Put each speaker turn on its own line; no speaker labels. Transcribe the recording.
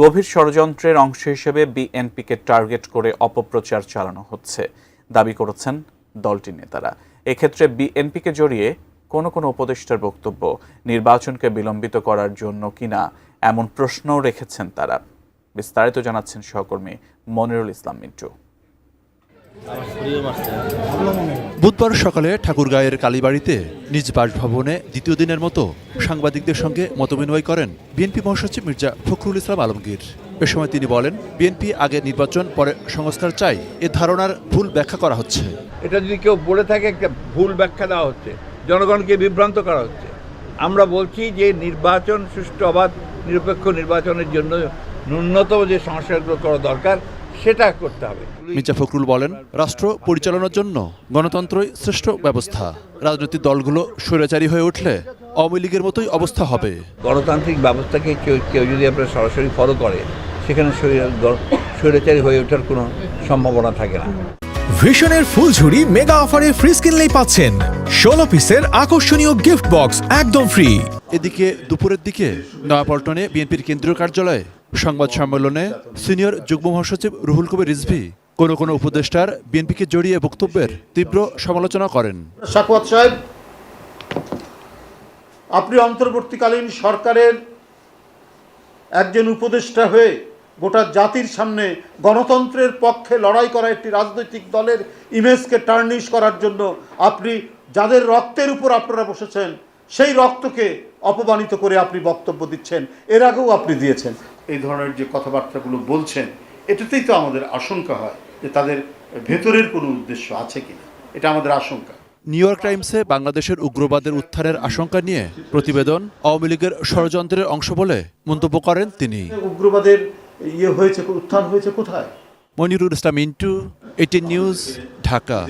গভীর ষড়যন্ত্রের অংশ হিসেবে বিএনপিকে টার্গেট করে অপপ্রচার চালানো হচ্ছে। দাবি করেছেন দলটির নেতারা। এক্ষেত্রে বিএনপিকে জড়িয়ে কোনো কোনো উপদেষ্টার বক্তব্য নির্বাচনকে বিলম্বিত করার জন্য কিনা এমন প্রশ্নও রেখেছেন তারা। বিস্তারিত জানাচ্ছেন সহকর্মী মনিরুল ইসলাম মিন্টু।
বুধবার সকালে ঠাকুরগাঁয়ের কালীবাড়িতে নিজ বাসভবনে দ্বিতীয় দিনের মতো সাংবাদিকদের সঙ্গে মতবিনিময় করেন বিএনপি মহাসচিব মির্জা ফখরুল ইসলাম আলমগীর। এ সময় তিনি বলেন, বিএনপি আগে নির্বাচন, পরে সংস্কার চাই, এ ধারণার ভুল ব্যাখ্যা করা হচ্ছে।
এটা যদি কেউ বলে থাকে, একটা ভুল ব্যাখ্যা দেওয়া হচ্ছে, জনগণকে বিভ্রান্ত করা হচ্ছে। আমরা বলছি যে নির্বাচন সুষ্ঠু অবাধ, নিরপেক্ষ নির্বাচনের জন্য ন্যূনতম যে সংস্কারগুলো করা দরকার সেটা করতে হবে।
মির্জা ফখরুল বলেন রাষ্ট্র পরিচালনার জন্য গণতন্ত্রই শ্রেষ্ঠ ব্যবস্থা। রাজনৈতিক দলগুলো স্বৈরাচারী হয়ে উঠলে আওয়ামী লীগের মতোই অবস্থা হবে।
গণতান্ত্রিক ব্যবস্থাকে কেউ কেউ যদি আপনার সরাসরি ফলো করে সেখানে স্বৈরাচারী হয়ে ওঠার কোনো সম্ভাবনা থাকে না।
ভিশনের ফুলঝুরি মেগা অফারে ফ্রি কিনলেই পাচ্ছেন। ষোলো পিসের আকর্ষণীয় গিফট বক্স একদম ফ্রি
এদিকে দুপুরের দিকে নয়াপল্টনে বিএনপির কেন্দ্রীয় কার্যালয়ে সংবাদ সম্মেলনে সিনিয়র যুগ্ম মহাসচিব রুহুল কবির রিজভি কোনো কোনো উপদেষ্টার বিএনপিকে জড়িয়ে বক্তব্যের তীব্র সমালোচনা করেন।
সাহেব, আপনি অন্তর্বর্তীকালীন সরকারের একজন উপদেষ্টা হয়ে গোটা জাতির সামনে গণতন্ত্রের পক্ষে লড়াই করা একটি রাজনৈতিক দলের ইমেজকে টার্নিশ করার জন্য আপনি যাদের রক্তের উপর আপনারা বসেছেন, সেই রক্তকে অপমানিত করে আপনি বক্তব্য দিচ্ছেন। এর আগেও আপনি দিয়েছেন।
এই ধরনের যে কথাবার্তাগুলো বলছেন এটাতেই তো আমাদের আশঙ্কা হয় যে তাদের ভেতরের কোনো উদ্দেশ্য আছে কিনা। এটা আমাদের আশঙ্কা।
নিউ ইয়র্ক টাইমসে বাংলাদেশের উগ্রবাদের উত্থানের আশঙ্কা নিয়ে প্রতিবেদন আওয়ামী লীগের ষড়যন্ত্রের অংশ বলে মন্তব্য করেন তিনি।
উগ্রবাদের ইয়ে হয়েছে উত্থান হয়েছে কোথায়?
মনিরুল ইসলাম ইন্টু এইটিন নিউজ ঢাকা।